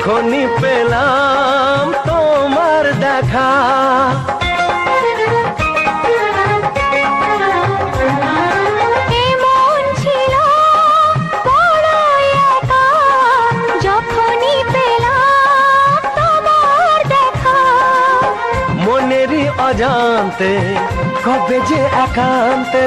যখনই পেলাম তোমার দেখা। অজান্তে কবে যে একান্তে।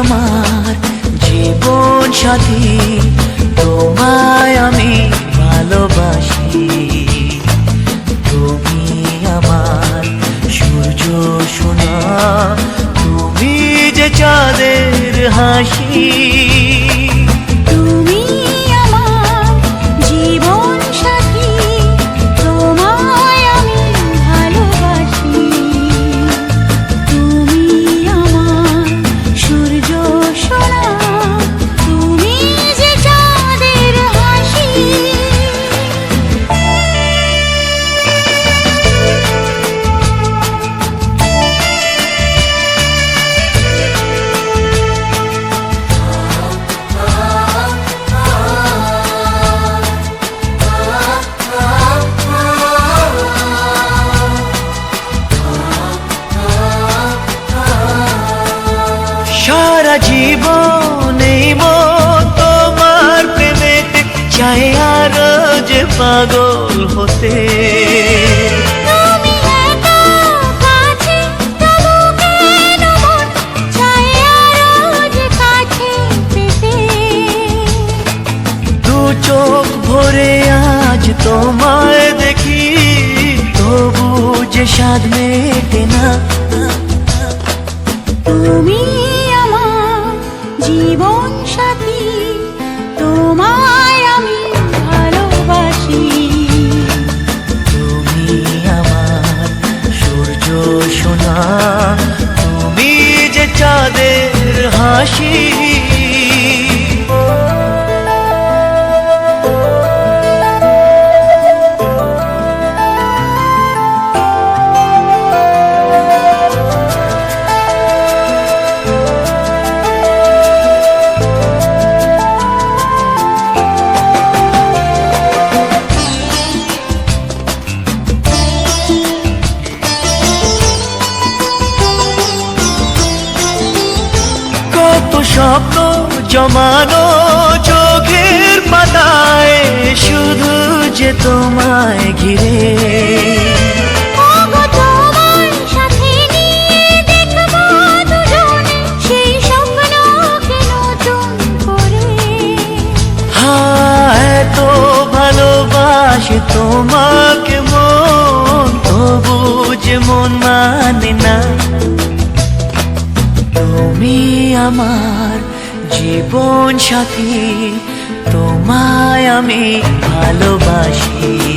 আমার জীবন সাথী তোমায় আমি ভালোবাসি। জীবনেই মো তোমার প্রেমেতে চাই আর যে পাগল হতে। চোখ ভরে আজ তোমায় দেখি তবু যে স্বাদ মেটে না kader haşi. সাথে তোমায় ঘিরে ভালোবাসি তোমাকে মন তবু যে মন মানে না। তুমি আমার জীবন সাথী তোমায় আমি ভালোবাসি।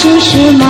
只是。